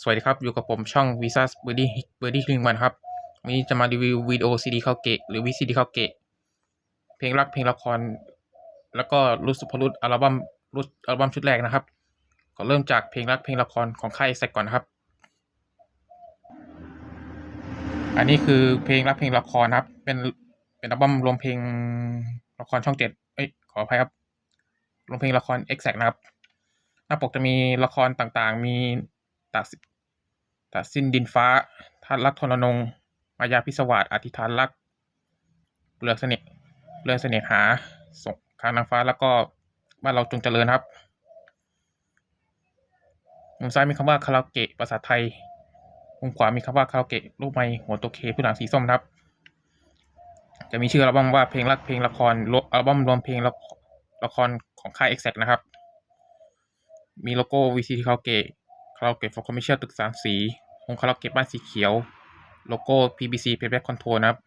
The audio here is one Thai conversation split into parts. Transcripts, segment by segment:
สวัสดีครับ อยู่กับผมช่อง Visa b i r d y b i r d y คลิงมันครับ วันนี้จะมารีวิววิดีโอซีดีคาเกะหรือวิซีดีคาเกะเพลงรักเพลงละคร แล้วก็รุดสุภรุษอัลบั้มรุดอัลบั้มชุดแรกนะครับ ก็เริ่มจากเพลงรักเพลงละครของค่ายแซกก่อนนะครับ อันนี้คือเพลงรักเพลงละครครับ เป็นเป็นอัลบั้มรวมเพลงละครช่องเจ็ดเอ้ยขออภัยครับรวมเพลงละคร e x a c t นะครับหน้าปกจะมีละครต่างๆ มี ตัดสิตัดสิ้นดินฟ้าท่านรักทรนง มายาพิศวาสอธิษฐานรักเลือกเสน่ห์เลือกเสน่หาส่งคางนางฟ้าแล้วก็บ้านเราจงเจริญครับมุมซ้ายมีคำว่าคาราโอเกะภาษาไทย มุมขวามีคำว่าคาราโอเกะรูปไม้หัวตัวเคผู้หลังสีส้มครับ จะมีชื่ออัลบั้มว่าเพลงรักเพลงละครอัลบั้มรวมเพลงละละครของค่าย Exact นะครับ มีโลโก้ VCT คาราโอเกะ คาราโอเกะฟอร์คอมมิชเชอร์ตึกสามสีวงคาราโอเกะบ้านสีเขียว โลโก้ PBC Playback Control นะครับ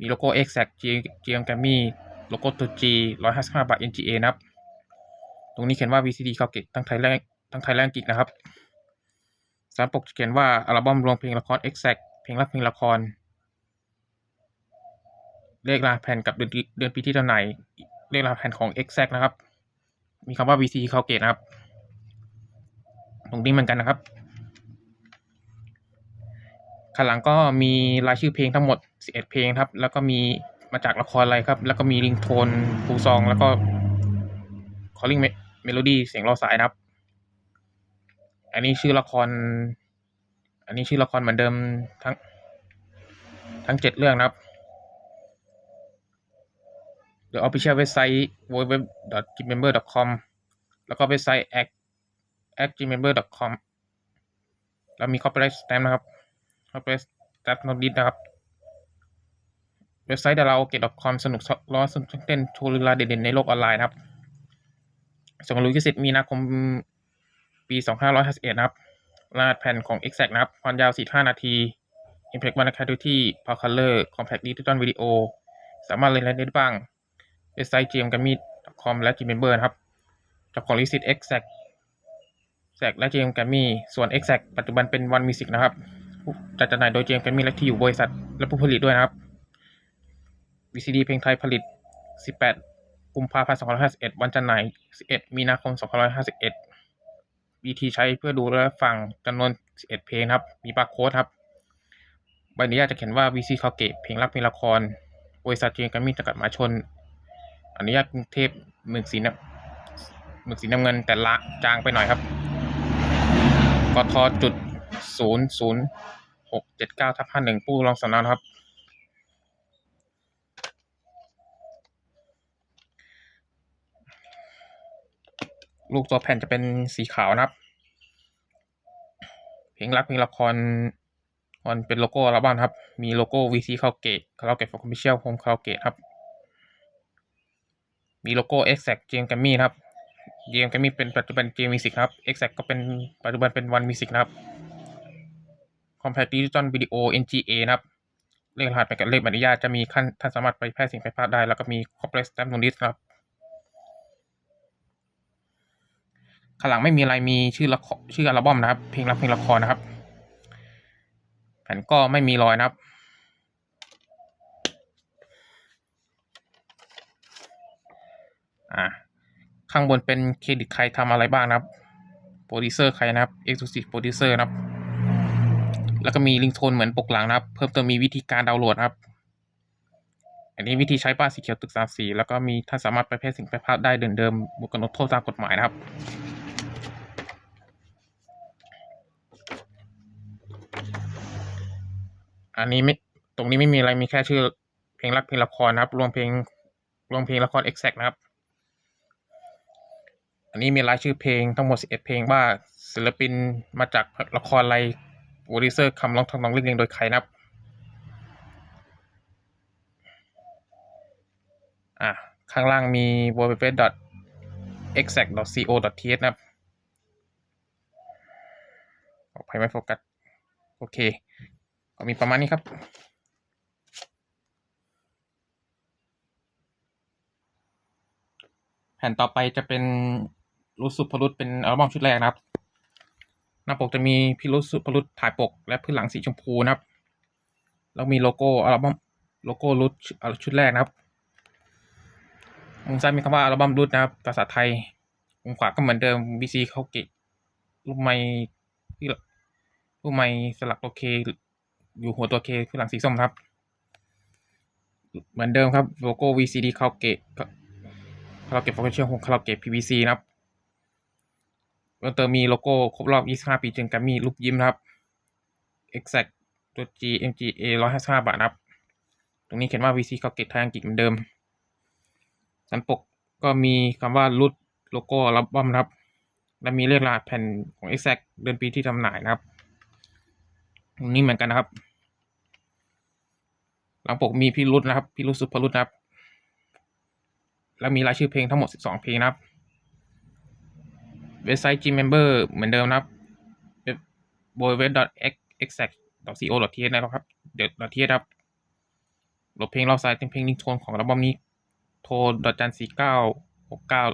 มีโลโก้ Exact G GM g a m m y โลโก้ตัว G 155 บาท NGA นะครับ ตรงนี้เขียนว่า VCD คาราโอเกะทั้งไทยและทั้งไทยและอังกฤษนะครับสามปกจะเขียนว่าอัลบั้มรวมเพลงละคร Exact เพลงรักเพลงละคร เลขรหัสแผ่นกับเดือนปีเดือนปีที่จำหน่เลขรหัสแผ่นของ Exact นะครับ มีคำว่า VCD คาราโอเกะนะครับ ตรงนี้เหมือนกันนะครับข้างหลังก็มีรายชื่อเพลงทั้งหมด 11 เพลงครับ แล้วก็มีมาจากละครอะไรครับ แล้วก็มีลิงโทนฟูซอง แล้วก็ calling melody เสียงรอสายนะครับ อันนี้ชื่อละคร อันนี้ชื่อละครเหมือนเดิมทั้ง ทั้ง 7 เรื่องนะครับ The Official เว็บไซต์ www.gmember.com แล้วก็เว็บไซต์ act at gmember.com แล้วมี copyright stamp นะครับ copyright stamp notice นะครับ เว็บไซต์ karaoke.com สนุกร้อนสนุกเต้นโชว์ลีลาเด่นๆในโลกออนไลน์นะครับส่งรู้ยี่สิบมีนาคมปี2551นะครับรหัสแผ่นของ Exact นะครับ ความยาว45นาที Impact One Activity Power Color Compact Digital Video สามารถเล่นได้บ้างเว็บไซต์ g m g a m m y com และ gmember นะครับจ้าของลิสิท ธิ์ Exact Exact และ GM Grammy ส่วน Exact ปัจจุบันเป็น One Music นะครับจัดจำหน่ายโดย GM Grammy และที่อยู่บริษัทและผู้ผลิตด้วยนะครับ VCD เพลงไทยผลิต 18 กุมภาพันธ์ 2551 วันจำหน่าย 11 มีนาคม 2551 BT ใช้เพื่อดูและฟังจำนวน 11 เพลงครับ มีบาร์โค้ดครับ ใบอนุญาตจะเขียนว่า VC คาเกะเพลงรักเพลงละคร บริษัท GM Grammy จำกัดมหาชน อนุญาตกรุงเทพหมึกสีน้ำหมึกสีน้ำเงินแต่ละจางไปหน่อยครับ กทจุดศูนย์ศูนย์หกเจ็ดเก้าทับห้าหนึ่งผู้รองสำนักนครับ ลูกตัวแผ่นจะเป็นสีขาวนะครับ เพลงรักเพลงละครมันเป็นโลโก้อัลบั้มครับ มีโลโก้ VC คาเกะคาราเกะฟอร์คอมมิชเชียลโฮมคาราเกะครับ มีโลโก้ Exact g m g r a m m y นะครับ g m g r a m m y เป็นปัจจุบัน G Music ครับ Exact ก็เป็นปัจจุบันเป็น One Music นะครับ Compact Digital Video NGA นะครับ เลขรหัสไปกับเลขอนุญาตจะมีขั้นท่านสามารถไปแพร่สิ่งไปพลาดได้ แล้วก็มี Corporate Stamp Notice ครับข้างหลังไม่มีอะไรมีชื่อละครชื่ออัลบั้มนะครับ เพลงรักเพลงละครนะครับ แผ่นก็ไม่มีรอยนะครับอ่า ข้างบนเป็นเครดิตใครทำอะไรบ้างนะครับ โปรดิวเซอร์ใครนะครับ Exclusive Producer นะครับ แล้วก็มีลิงก์โทนเหมือนปกหลังนะครับ เพิ่มเติมมีวิธีการดาวน์โหลดครับ อันนี้วิธีใช้บ้าสีเขียวตึกสามสีแล้วก็มีท่านสามารถไปแพร่สิ่งไปพลาดได้เดินเดิมบวกกับลดโทษตามกฎหมายนะครับอันนี้ไม่ตรงนี้ไม่มีอะไรมีแค่ชื่อเพลงรักเพลงละครนะครับ รวมเพลงรวมเพลงละคร exact นะครับ อันนี้มีรายชื่อเพลงทั้งหมด 11 เพลงว่าศิลปินมาจากละครอะไรโปรดิวเซอร์คำร้องทำนองเรียบเรียงโดยใครนะครับ อะ ข้างล่างมี www.exact.co.th นะครับขออภัยไม่โฟกัส โอเค ก็มีประมาณนี้ครับแผ่นต่อไปจะเป็น รูสุพรุษเป็นอัลบั้มชุดแรกนะครับหน้าปกจะมีพิรุษสุพรุษถ่ายปก และพื้นหลังสีชมพูนะครับ แล้วมีโลโก้อัลบั้มโลโก้รุดชุดแรกนะครับมุมซ้ายมีคำว่าอัลบั้มรุดนะครับภาษาไทยมุมขวาก็เหมือนเดิม BC เขาเกะรูปไม้ที่รูปไม้สลักตัวเคอยู่หัวตัวเคพื้นหลังสีส้มครับ เหมือนเดิมครับโลโก้ VCD คาราเกะคาราเกะโฟกัสเชียลของคาราเกะ PVC นะครับ เพิ่มเติมมีโลโก้ครบรอบ 25 ปีจึงกัมมี่รูปยิ้มนะครับ Exact ตัว G MGA 155 บาทครับ ตรงนี้เขียนว่า VC คาราโอเกะไทยอังกฤษเหมือนเดิมสันปกก็มีคำว่ารุดโลโก้อัลบั้มครับ และมีเลขรหัสแผ่นของ Exact เดือนปีที่จำหน่ายนะครับ ตรงนี้เหมือนกันนะครับ หลังปกมีพี่รุดนะครับ พี่รุดสุภรุดนะครับ แล้วมีรายชื่อเพลงทั้งหมด 12 เพลงนะครับ เว็บไซต์ Gmember เหมือนเดิมนะครับ เว็บ w w w e x a c t c o t h นะครับ เดี๋ยว .th ครับโหลดเพลงรอบซ้ายเป็นเพลงนิโทนของอัลบั้มนี้ โทรดอจันสี่เก้าหกเก้า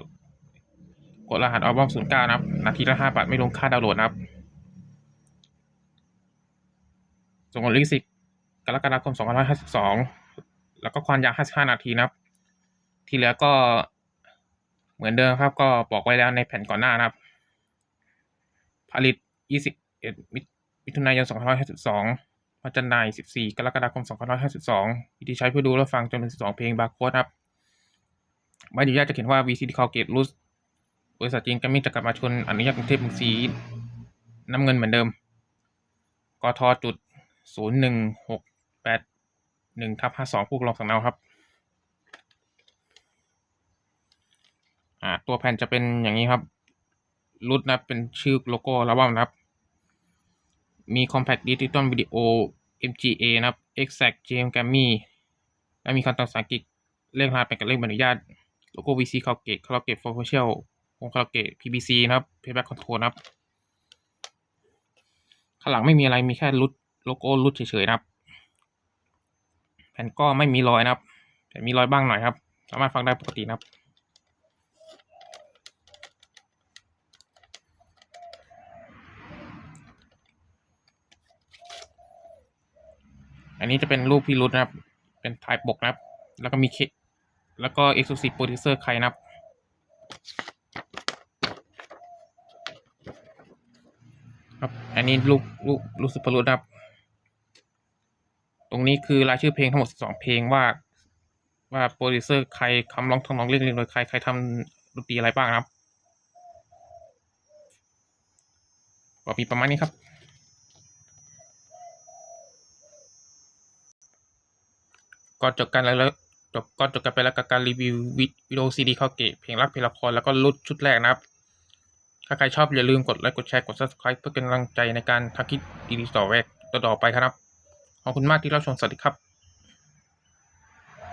กดรหัสอัลบั้มศูนย์เก้านะครับ นาทีละห้าบาทไม่รวมค่าดาวน์โหลดนะครับ ส่งผลลิขสิทธิ์กรกฎาคม2552แล้วก็ความยาว55นาทีนะครับ ที่เหลือก็เหมือนเดิมครับ ก็บอกไว้แล้วในแผ่นก่อนหน้านะครับ ผลิต 21 มิถุนายน 2552มาจำหน่าย14 กรกฎาคม 2552วิธีใช้เพื่อดูและฟังจำนวน 12 เพลงบาร์โค้ดครับใบอนุญาตจะเขียนว่า VCD Colgate r o o t บริษัทจีนกัมมี่จักรมาชนอนุญาตกรุงเทพสีน้ำเงินเหมือนเดิม กทจุดศูนย์หนึ่งหกแปดหนึ่งทับห้าสองผู้กรองสำเนาครับอ่าตัวแผ่นจะเป็นอย่างนี้ครับ รุดนะเป็นชื่อโลโก้อัลบั้มนะครับ มี Compact Digital Video MGA นะครับ Exact JM Grammy และมีคำตอบภาษาอังกฤษเลขรหัสเป็นกับเลขใบอนุญาต โลโก้ VC Colgate Colgate for Facial ของ Colgate PBC นะครับ Payback Control นะครับ ข้างหลังไม่มีอะไรมีแค่รุดโลโก้รุดเฉยๆนะครับ แผ่นก็ไม่มีรอยนะครับ แต่มีรอยบ้างหน่อยครับ สามารถฟังได้ปกตินะครับ อันนี้จะเป็นรูปพี่รุดนะครับ เป็นถ่ายปกนะครับ แล้วก็มีเคแล้วก็ Exclusive Producer ใครนะครับ ครับ อันนี้รูปรูปรูปสุภรุษนะครับ ตรงนี้คือรายชื่อเพลงทั้งหมด12เพลงว่า ว่าโปรดิวเซอร์ใครคำร้องทำนองเรียกเรียงโดยใครใครทำดนตรีอะไรบ้างนะครับก็มีประมาณนี้ครับ ก็จบกันแล้วจบก็จบกันไปแล้วกับการรีวิววิดีโอซีดีเข้าเกะเพลงรักเพลงละครแล้วก็รุดชุดแรกนะครับ ถ้าใครชอบอย่าลืมกดไลค์กดแชร์กด subscribe เพื่อเป็นกำลังใจในการทำคลิปดีๆต่อแวกต่อไปครับ ขอบคุณมากที่รับชมสวัสดีครับ